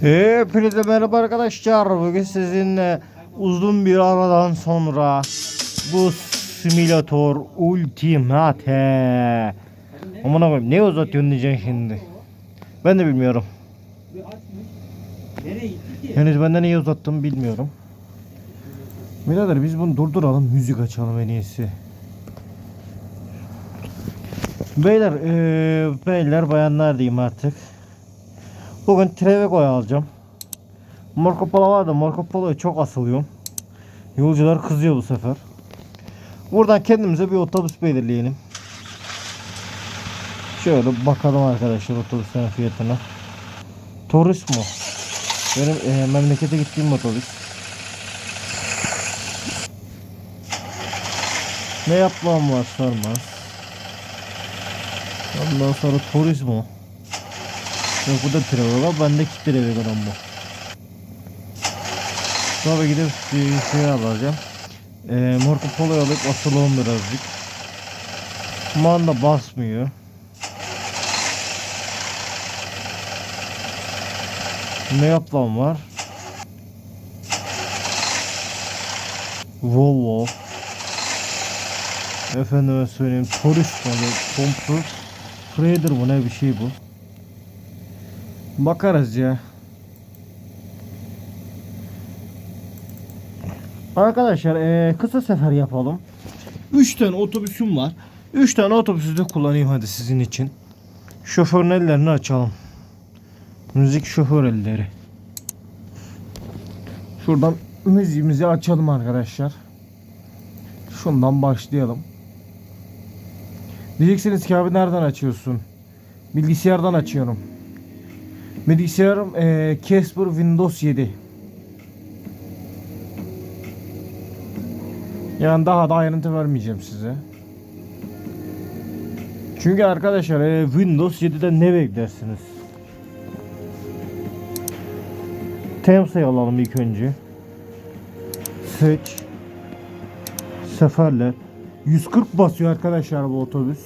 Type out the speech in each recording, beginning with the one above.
Hepinize merhaba arkadaşlar. Bugün sizinle uzun bir aradan sonra bu simülatör ultimate. Aman koyayım ne uzatıyorsun diyeceksin şimdi. Ben de bilmiyorum. Henüz benden niye uzattım bilmiyorum. Birader biz bunu durduralım müzik açalım en iyisi. Beyler, eee, beyler bayanlar diyeyim artık. Bugün Trevego'yu alacağım. Marco Polo var Marco Polo'ya çok asılıyorum. Yolcular kızıyor bu sefer. Buradan kendimize bir otobüs belirleyelim. Şöyle bakalım arkadaşlar otobüslerin fiyatına. Turismo. Benim eee, memlekete gittiğim otobüs. Ne yapmam var sormaz. Ondan sonra Turismo. Yok bu da Trevoga, bendeki Trevoga bu. Sonra gidip şey alacağım. Ee, Marco Polo'yu alıp asılalım birazcık. Manda basmıyor. Ne yapmam var? Volvo. Efendime söyleyeyim turist malı, kompu, Trader mı ne bir şey bu. Bakarız ya. Arkadaşlar eee, kısa sefer yapalım. 3 tane otobüsüm var. 3 tane otobüsü de kullanayım hadi sizin için. Şoförün ellerini açalım. Müzik şoför elleri. Şuradan müziğimizi açalım arkadaşlar. Şundan başlayalım. Diyeceksiniz ki abi nereden açıyorsun? Bilgisayardan açıyorum. Bilgisayarım eee Casper Windows 7. Yani daha da ayrıntı vermeyeceğim size. Çünkü arkadaşlar eee, Windows 7'de ne beklersiniz? Temsa'yı alalım ilk önce. Seç. Seferler. 140 basıyor arkadaşlar bu otobüs.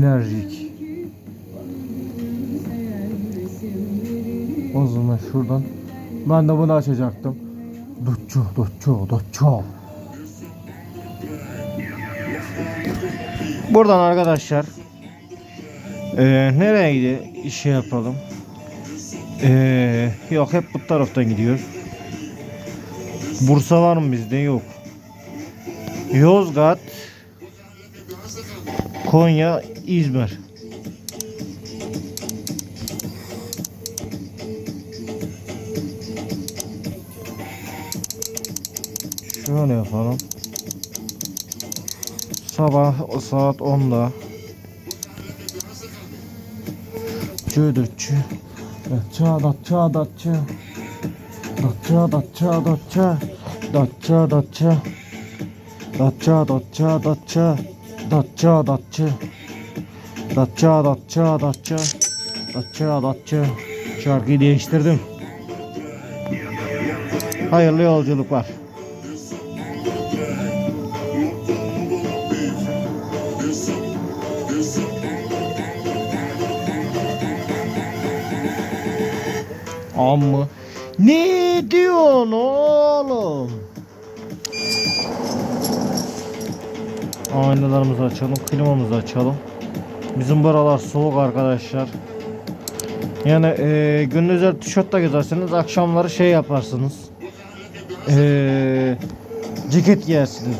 Enerjik. O zaman şuradan ben de bunu açacaktım. Dutçu, dutçu, dutçu. Buradan arkadaşlar eee nereye gidiyor işe yapalım? Eee yok hep bu taraftan gidiyor. Bursa var mı bizde? Yok. Yozgat, Konya, İzmir. Şöyle yapalım. Sabah saat 10'da. Cüdüçü. Datça, datça, datça. Datça, datça, datça. Datça, datça. Datça, datça, datça. Datça, datça. Datça, datça, datça. Datça. Şarkıyı değiştirdim. Hayırlı yolculuklar. Amma. Ne diyorsun oğlum? Aynalarımızı açalım, klimamızı açalım. Bizim buralar soğuk arkadaşlar. Yani eee gündüzler tişörtle gezersiniz, akşamları şey yaparsınız. Eee ceket giyersiniz.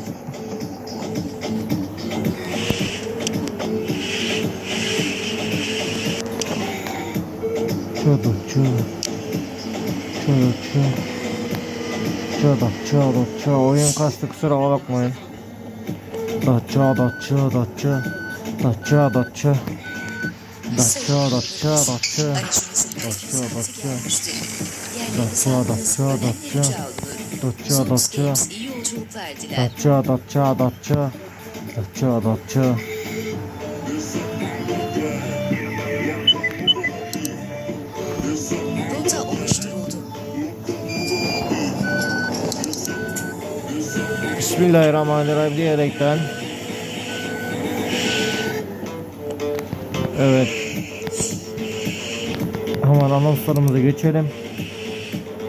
Çadır. Çadır, çadır, çadır. Oyun kastı kusura bakmayın. Datça, datça, datça. Datça, datça. Datça, datça, datça. Datça, datça. Datça, datça, datça. Datça, datça. Datça, datça, datça. Datça, datça. Bismillahirrahmanirrahim diyerekten Evet. Hemen anonslarımıza geçelim.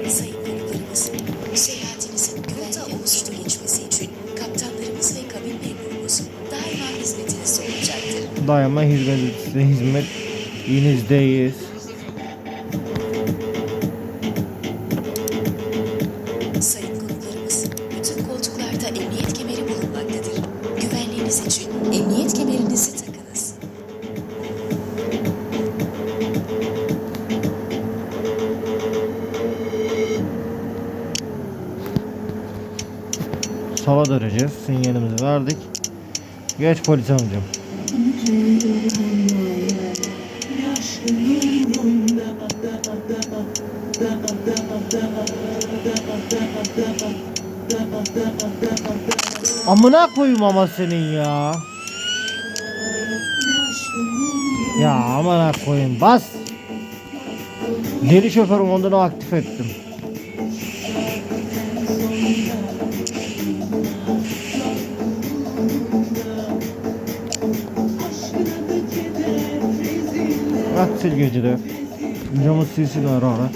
Sayın konuklarımız, seyahatinizin güvenli emniyet kemerinizi takınız. Sola döneceğiz. Sinyalimizi verdik. Geç polis amcam. Amına koyayım ama senin ya. Ya amına koyayım bas. Deli şoförüm ondan aktif ettim. Bak sil gecede. Camı silsin ara ara.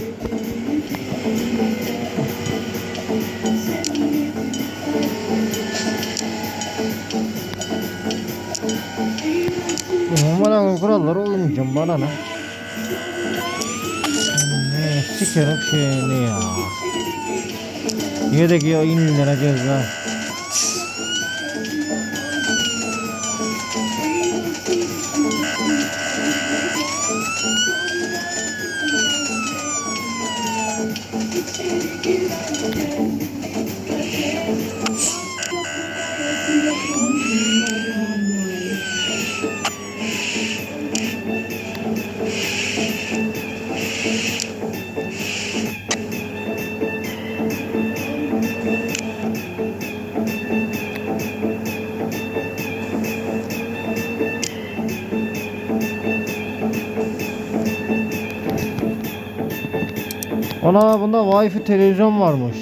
Bana kurallara uymayacağım bana ne? Ne sikerim şeyini ya. Yedek ya indireceğiz ha. Ana bunda wifi televizyon varmış.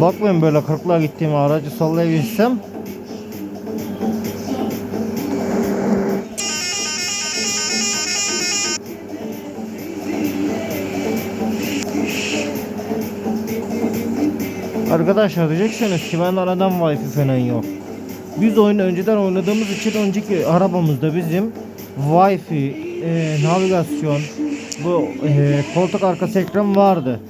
Bakmayın böyle kırklığa gittiğim aracı sallayabilsem Arkadaşlar diyeceksiniz ki ben aradan wifi falan yok. Biz oyunu önceden oynadığımız için önceki arabamızda bizim wifi, e, navigasyon, bu e, koltuk arkası ekran vardı.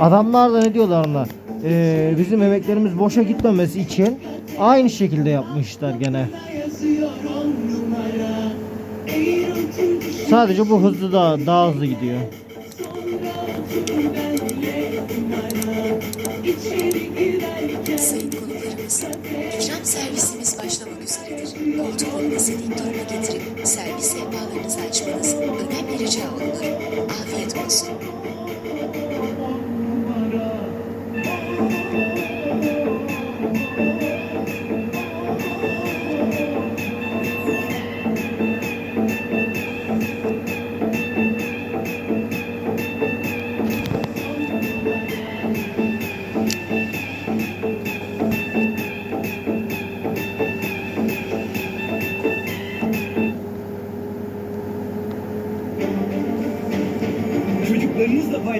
Adamlar da ne diyorlar ona? E, bizim emeklerimiz boşa gitmemesi için aynı şekilde yapmışlar gene. Sadece bu hızlı da daha hızlı gidiyor. Sayın konuklarımız, ikram servisimiz başlamak üzeredir. Koltuklarınızı dik duruma getirip servis sehpalarınızı açmanız önemli rica olunur. Afiyet olsun.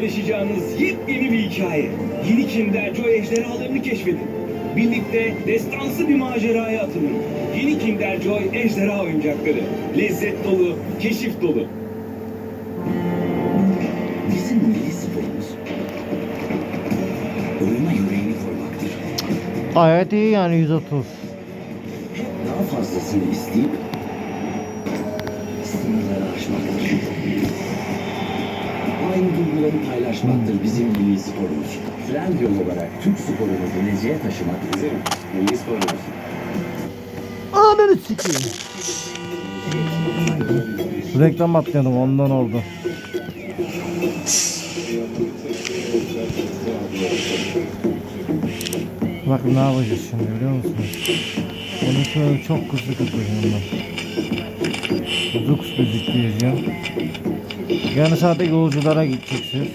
Paylaşacağınız yepyeni bir hikaye. Yeni Kinder Joy ejderhalarını keşfedin. Birlikte destansı bir maceraya atılın. Yeni Kinder Joy ejderha oyuncakları. Lezzet dolu, keşif dolu. Bizim milli sporumuz oyuna yüreğini koymaktır. Gayet iyi yani 130. Hep daha fazlasını isteyip Aynı duyguları paylaşmaktır bizim milli sporumuz. Trendyol olarak Türk sporunu geleceğe taşımak bizim milli sporumuz. Ananı sikeyim. Reklam atladım ondan oldu. Bak ne yapacağız şimdi biliyor musunuz? Bunu şöyle çok hızlı kırpacağım ben. Zux müzik ya. Yani sadece yolculara gideceksiniz.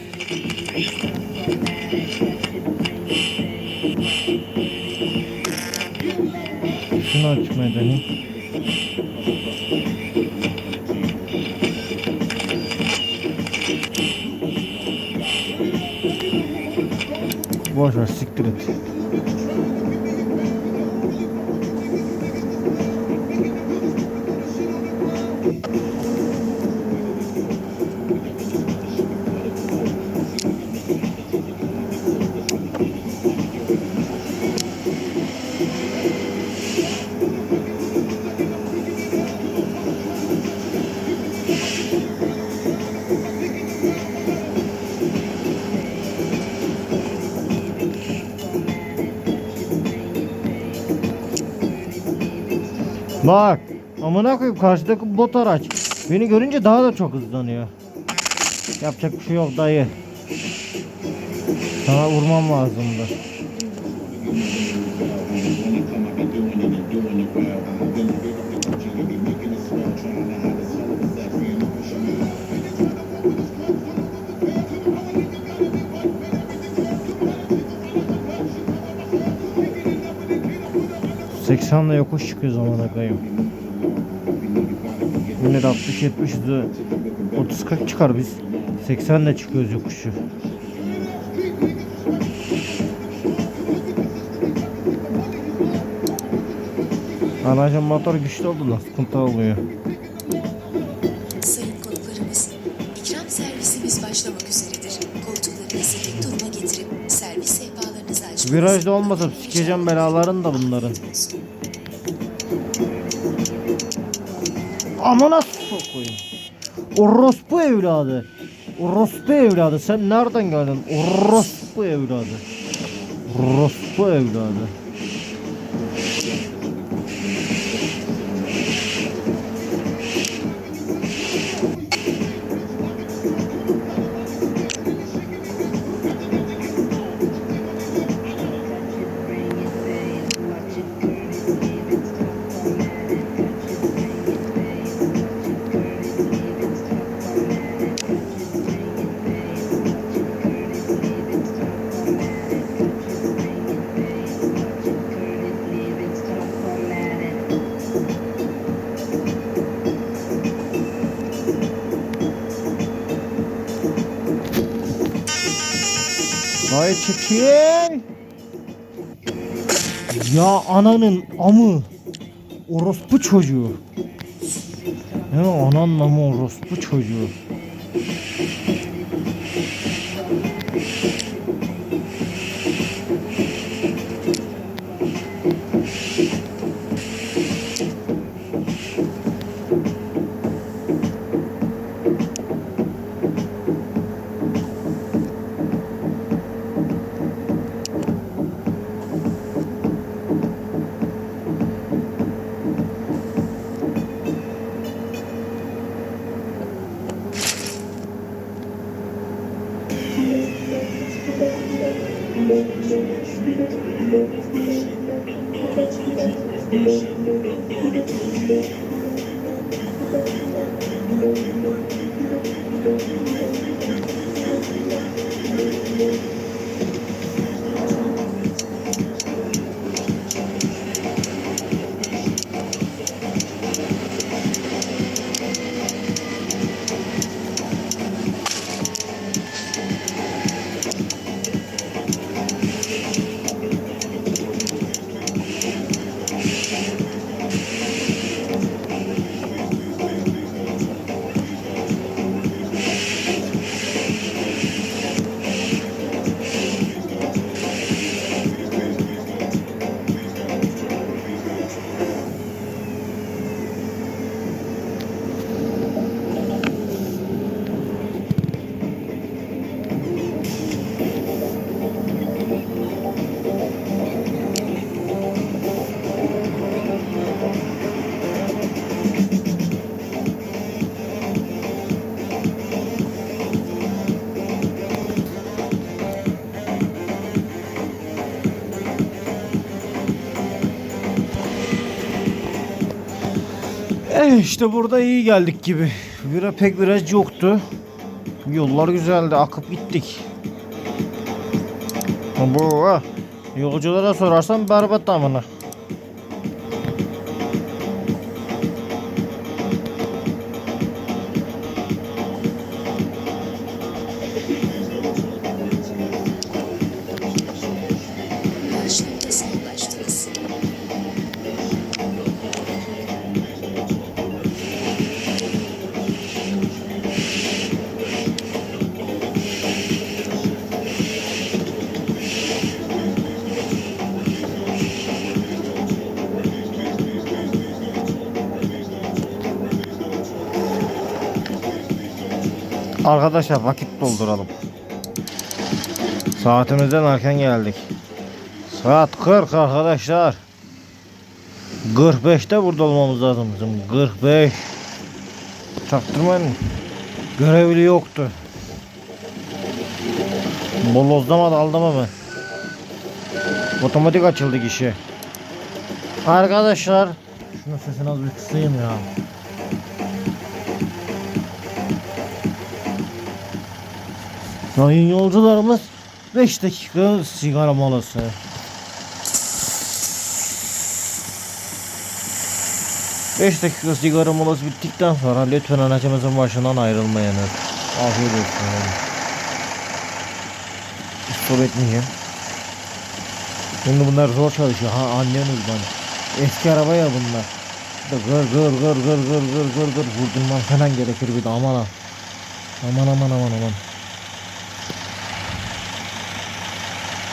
Şunu açmaya deneyim. Boş ver siktir et. Bak amına koyayım karşıdaki bot araç beni görünce daha da çok hızlanıyor. Yapacak bir şey yok dayı. Sana vurmam lazımdı. ...80'le yokuş çıkıyor zamana koyayım. Millet 60 70 30 40 çıkar biz. 80 ile çıkıyoruz yokuşu. Anacım motor güçlü oldu lan sıkıntı oluyor. Virajda olmasa sikeceğim belalarını da bunların. Amına sokayım. Orospu evladı. Orospu evladı. Sen nereden geldin? Orospu evladı. Orospu evladı. Hayır çekil. Ya ananın amı. Orospu çocuğu. Ya ananın amı orospu çocuğu. more. İşte burada iyi geldik gibi. Bira pek viraj yoktu. Yollar güzeldi. Akıp gittik. Bu. Yolculara sorarsan berbat amına. Arkadaşlar vakit dolduralım. Saatimizden erken geldik. Saat 40 arkadaşlar. 45'te burada olmamız lazım bizim. 45. Çaktırmayın. Görevli yoktu. Bolozlama da aldım hemen. Otomatik açıldı kişi. Arkadaşlar. Şunu sesini az bir kısayım ya. Sayın yolcularımız 5 dakika sigara molası. Beş dakika sigara molası bittikten sonra lütfen aracımızın başından ayrılmayınız. Afiyet olsun. Stop etmeyeceğim. Şimdi bunlar zor çalışıyor. Ha anlıyorsunuz bana. Eski araba ya bunlar. Gır gır gır gır gır gır gır gır vurdurman falan gerekir bir de aman ha. Aman aman aman aman.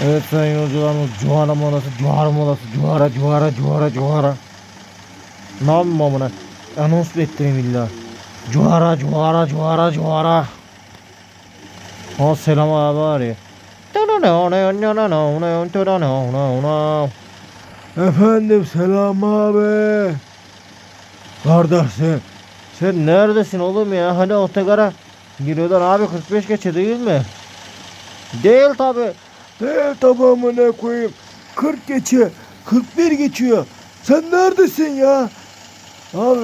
Evet sayın yolcularımız Cuhara molası, Cuhara molası, Cuhara, Cuhara, Cuhara, Cuhara. Ne yapayım amına? Anons ettireyim illa? Cuhara, Cuhara, Cuhara, Cuhara. Ha selam abi arıyor. Efendim selam abi. Kardeşim sen neredesin oğlum ya? Hani otogara giriyorlar abi 45 geçe değil mi? Değil tabi. Değil tamamına koyayım. 40 geçiyor. 41 geçiyor. Sen neredesin ya? Abi,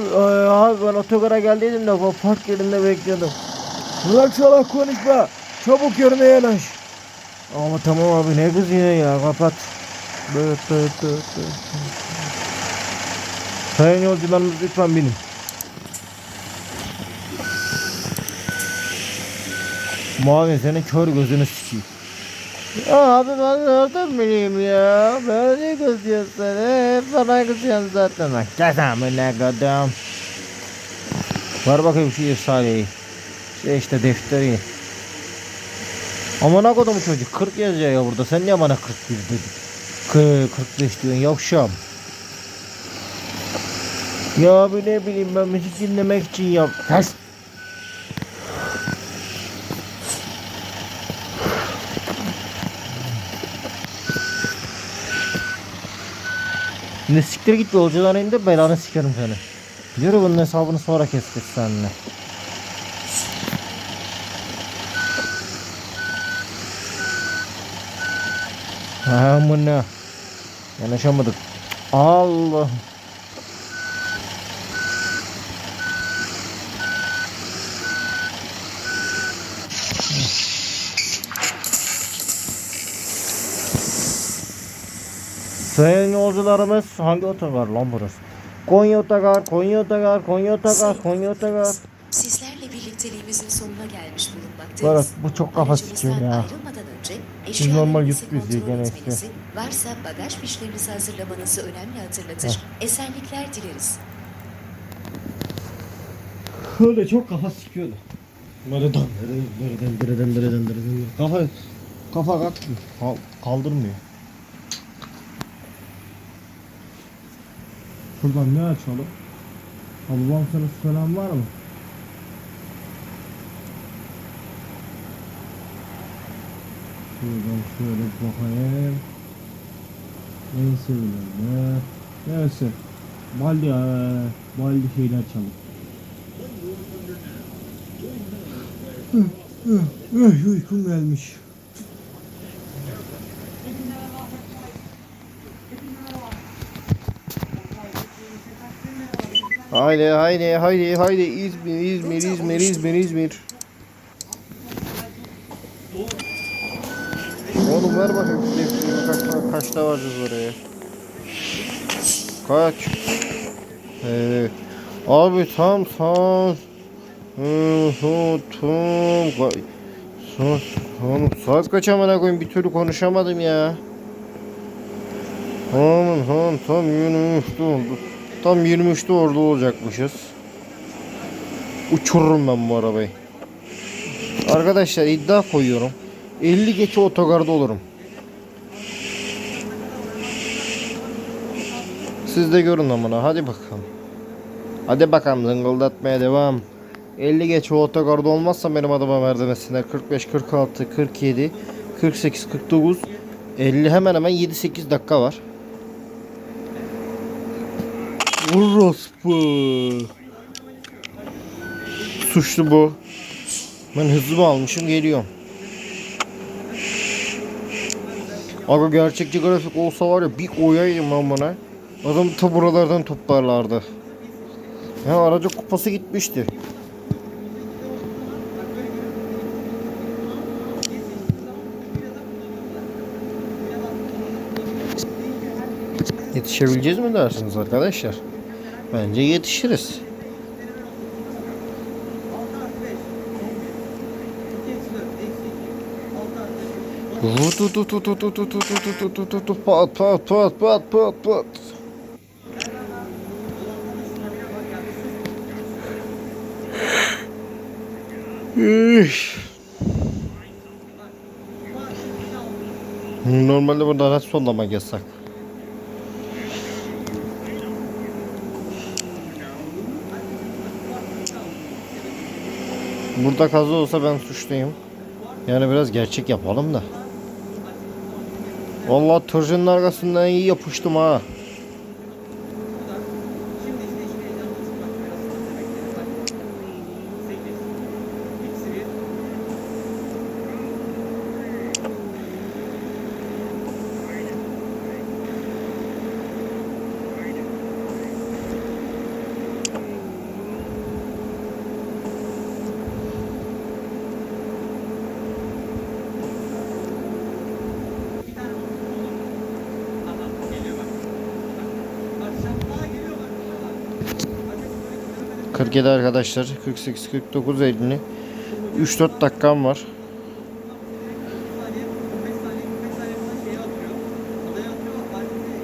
abi ben otogara geldiydim de bu park yerinde bekliyordum. Salak salak konuşma. Çabuk yerine yanaş. Ama tamam abi ne kız yine ya kapat. Evet, evet, evet. Sayın yolcularımız lütfen binin. Mavi senin kör gözünü sikeyim. Abi ben nereden bileyim ya? Ben ne kızıyorsun? Hep bana kızıyorsun zaten. Kesamı ne kadar. Var bakayım şu irsaliyeyi. Şey işte defteri. Aman kodum çocuk 40 yazıyor ya burada. Sen niye bana 41 dedin? 40, 45 diyorsun yavşam. Ya abi ne bileyim ben müzik dinlemek için yap. Ters. Ne siktir git yolcudan indi belanı sikerim seni. Yürü bunun hesabını sonra kestik seninle. Amına. Yanaşamadık. Allah. Sayın yolcularımız hangi otogar lan burası? Konya otogar, Konya otogar, Konya otogar, Konya otogar. Sizlerle birlikteliğimizin sonuna gelmiş bulunmaktayız. Burası bu çok kafa sikiyor ya. Biz normal izliyor kontrol gene etmenizi, varsa bagaj fişlerinizi hazırlamanızı önemli hatırlatır. Esenlikler dileriz. Öyle çok kafa sikiyordu. Nereden, nereden, nereden, nereden, nereden, Kafa, kafa kalkmıyor. Kal- kaldırmıyor. Şuradan ne açalım? Allah'ım sana selam var mı? Şuradan şöyle bakayım. En sevilen ne? Neyse. Baldi, eee, baldi çalın. Ay uykum gelmiş. Haydi haydi haydi haydi İzmir İzmir İzmir İzmir İzmir. Oğlum ver bakayım şu defterimi kaçta, varacağız oraya? Kaç? Evet. Abi tam saat. Tam. Saat, oğlum saat kaç amına koyayım bir türlü konuşamadım ya. Tamam tamam tam 23'te oldu. Tam 23'te orada olacakmışız. Uçururum ben bu arabayı. Arkadaşlar iddia koyuyorum. 50 geçe otogarda olurum. Siz de görün amına hadi bakalım. Hadi bakalım zıngıldatmaya devam. 50 geç otogarda olmazsa benim adıma ver demesinler. 45, 46, 47, 48, 49, 50 hemen hemen 7-8 dakika var. Orospu. Suçlu bu. Ben hızlı mı almışım geliyorum. Aga gerçekçi grafik olsa var ya bir koyayım ben buna. Adam ta buralardan toplarlardı. Ya aracı kupası gitmişti. Yetişebileceğiz mi dersiniz arkadaşlar? Bence yetişiriz. Tu tu tu tu tu tu tu tu tu tu tu pat pat pat pat pat pat. Normalde burada araç sollamak yasak. Burada kaza olsa ben suçluyum. Yani biraz gerçek yapalım da. Vallahi tırcının arkasından iyi yapıştım ha. 47 arkadaşlar. 48 49 50. 3-4 dakikam var.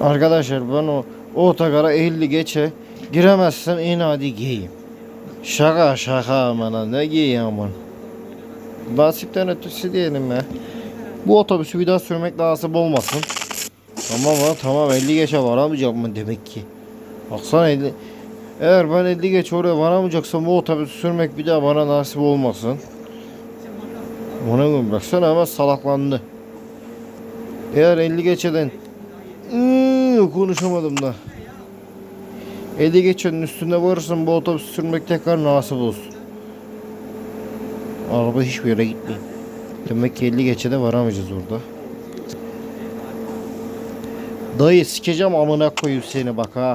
Arkadaşlar ben o, o otogara 50 geçe giremezsem en adi giyeyim. Şaka şaka aman ne giyeyim aman. Nasipten ötesi diyelim ya. Bu otobüsü bir daha sürmek nasip olmasın. Tamam ha tamam 50 geçe varamayacağım mı demek ki. Baksana 50. Eğer ben 50 geç oraya varamayacaksam bu otobüsü sürmek bir daha bana nasip olmasın. Ona göre baksana hemen salaklandı. Eğer 50 geçeden Iıı, konuşamadım da. 50 geçenin üstünde varırsam bu otobüsü sürmek tekrar nasip olsun. Araba hiçbir yere gitmiyor. Demek ki 50 geçede varamayacağız orada. Dayı sikeceğim amına koyayım seni bak ha.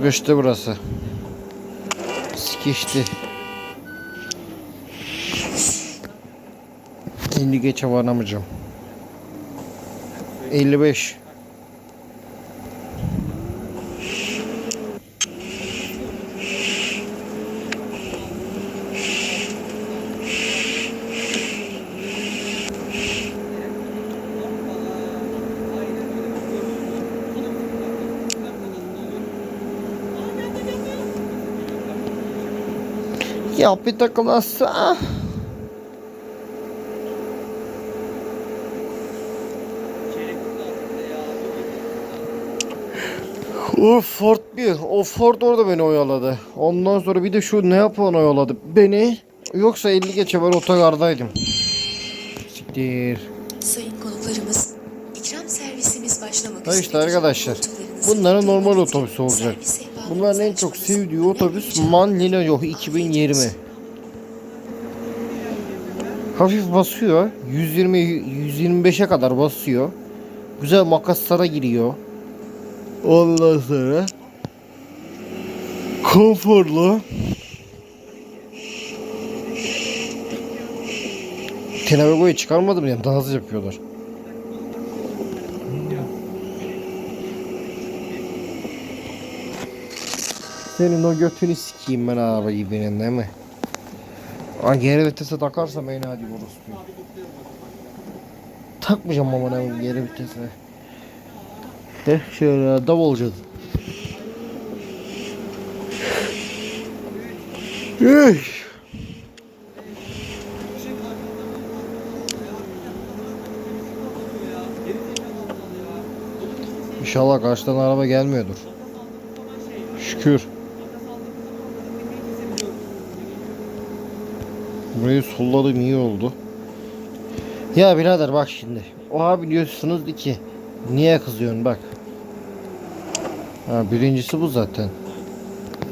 Sıkıştı burası. Sikişti. 50 geçe varamayacağım. 55. Ya bir takılasa. O Ford bir. O Ford orada beni oyaladı. Ondan sonra bir de şu ne yapan oyaladı beni. Yoksa 50 geçe ben otogardaydım. Siktir. Sayın konuklarımız, ikram servisimiz başlamak Ha işte arkadaşlar, bunların normal getirip otobüs olacak. servis sehpalarınızı Bunların en çok sevdiği otobüs rica Man olunur. Lino Yok Afiyet 2020. olsun. Hafif basıyor. 120 125'e kadar basıyor. Güzel makaslara giriyor. Ondan sonra konforlu. Tenavego'yu çıkarmadım ya daha hızlı yapıyorlar. Senin o götünü sikeyim ben arabayı benim değil mi? Aa, geri vitese takarsam en hadi orospu. Takmayacağım ama ne geri vitese. De şöyle davulcadı. Ey! İnşallah karşıdan araba gelmiyordur. Şükür. Burayı solladım iyi oldu. Ya birader bak şimdi. O abi diyorsunuz ki niye kızıyorsun bak. Ha, birincisi bu zaten.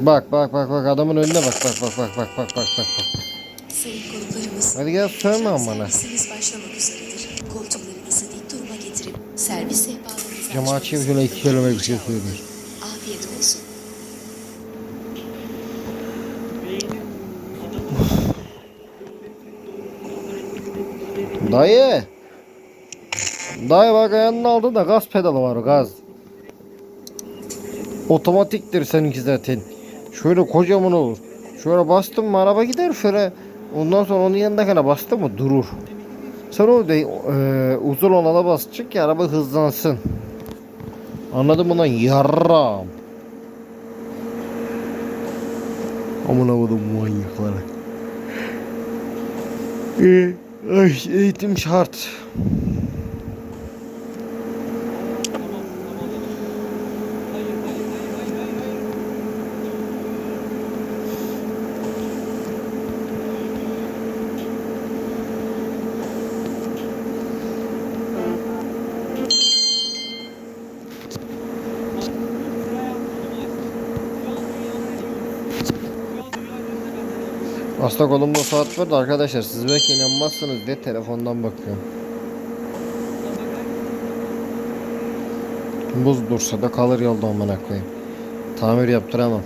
Bak bak bak bak adamın önüne bak bak bak bak bak bak bak bak. Sayın konuklarımız, Hadi gel sövme amına. servisimiz başlamak üzeredir. Koltuklarınızı dik duruma getirip servis sehpalarınızı Cama açmanız açayım şöyle iki kelime bir şey rica olunur. söyleyeyim. Afiyet olsun. Dayı. Dayı bak ayağının altında gaz pedalı var gaz. Otomatiktir seninki zaten. Şöyle kocaman olur. Şöyle bastın mı araba gider şöyle. Ondan sonra onun yanındakine bastın mı durur. Sen orada e, uzun olana basacak ki araba hızlansın. Anladın mı lan yarram. Amına kodum manyakları. Ee, ay, eğitim şart. Aslında kolumda saat var da arkadaşlar siz belki inanmazsınız diye telefondan bakıyorum. Buz dursa da kalır yolda amına koyayım. Tamir yaptıramam.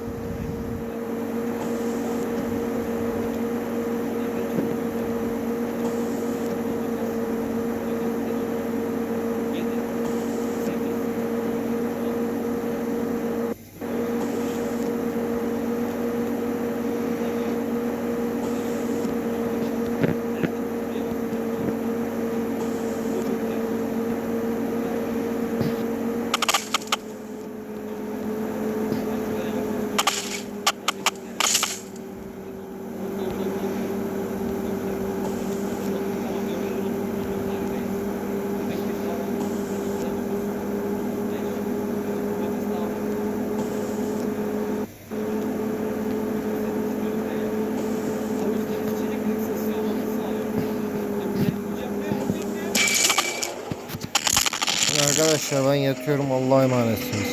Arkadaşlar ben yatıyorum Allah'a emanetsiniz.